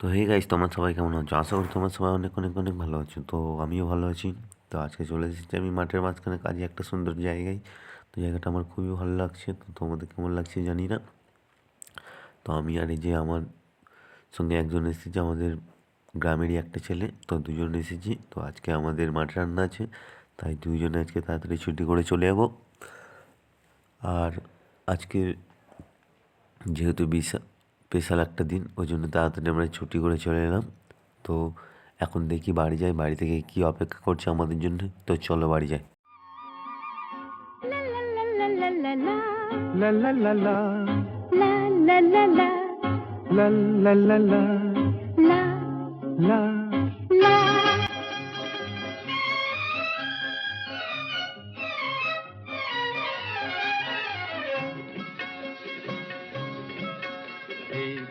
তো hey guys তোমরা সবাই কেমন আছো? আশা করি তোমরা সবাই অনেক অনেক অনেক ভালো আছো। তো আমিও ভালো আছি। তো আজকে চলে এসেছি আমি মাঠের মাঝখানে কাজে একটা সুন্দর জায়গায়। তো জায়গাটা আমার খুবই ভালো লাগছে। তো তোমাদের কেমন লাগছে জানি না। তো আমি আর এই যে আমার সঙ্গে একজন এসেছে, আমাদের গ্রামেরই একটা ছেলে। তো দুজন এসেছি। তো আজকে আমাদের মাঠে রান্না আছে। তাই দুইজনে আজকে তাড়াতাড়ি ছুটি করে চলে যাব। আর আজকে যেহেতু বিশা স্পেশাল একটা দিন ওই জন্য তাড়াতাড়ি আমরা ছুটি করে চলে এলাম তো এখন দেখি বাড়ি যাই বাড়ি থেকে কি অপেক্ষা করছে আমাদের জন্য তো চলো বাড়ি যাই La la la la,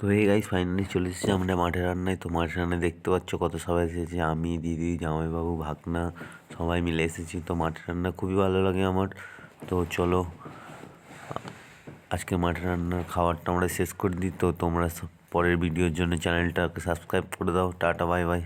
তো এই গাইস ফাইনালি চলে এসেছি আমরা মাঠে রান্নায়। তো মাঠে রান্নায় দেখতে পাচ্ছ কত সবাই এসেছে। আমি, দিদি, জামাইবাবু, ভাগনা, সবাই মিলে এসেছি। তো মাঠে রান্না খুবই ভালো লাগে আমার। তো চলো, আজকে মাঠে রান্নার খাবারটা আমরা শেষ করে দিই। তো তোমরা পরের ভিডিওর জন্য চ্যানেলটাকে সাবস্ক্রাইব করে দাও। Tata bye bye